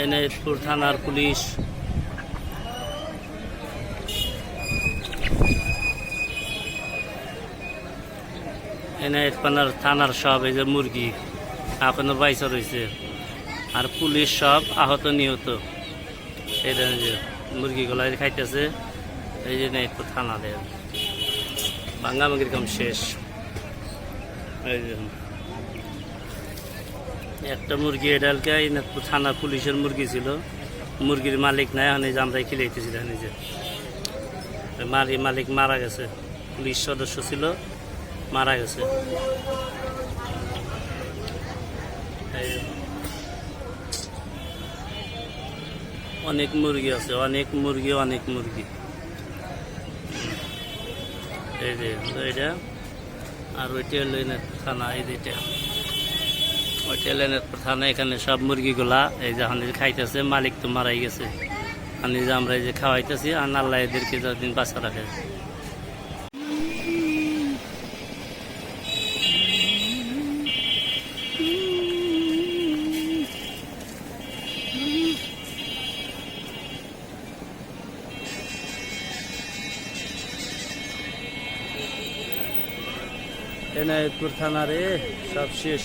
এনায়তপুর থানার পুলিশ। এনায়তপানার থানার সব এই যে মুরগি এখনও বাইসা রয়েছে আর পুলিশ সব আহত নিহত। এটা যে মুরগিগুলো এই খাইতেছে। এই যে এনায়তপুর থানা দেয় বাঙ্গামুগির কাম শেষ। এই যে। একটা মুরগি এডালকে থানা পুলিশের মুরগি ছিল। মুরগির মালিক নাই এখন যে আমরা খিলাইতেছি যে মারি মালিক মারা গেছে। পুলিশ সদস্য ছিল, মারা গেছে। অনেক মুরগি আছে, অনেক মুরগি অনেক মুরগি। এই যে এটা আর ওইটা হলো থানা, এই যেটা হলো এনে থানা এখানে সব মুরগিগুলা এই যে আমাদের খাইতেছে, মালিক তো মারাই গেছে। আমি যে আমরা এই যে খাওয়াইতেছি, আর আল্লাহ এদেরকে যতদিন বাঁচা রাখে। এনায়তপুর থানারে সব শেষ।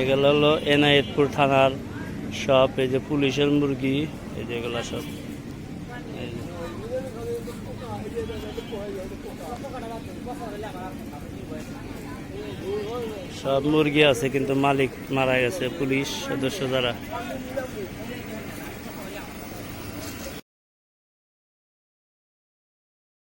এগুলো হলো এনায়েতপুর থানার সব, এই যে পুলিশের মুরগি, এই যে এগুলো সব। সব মুরগি আছে, কিন্তু মালিক মারা গেছে, পুলিশ সদস্য যারা।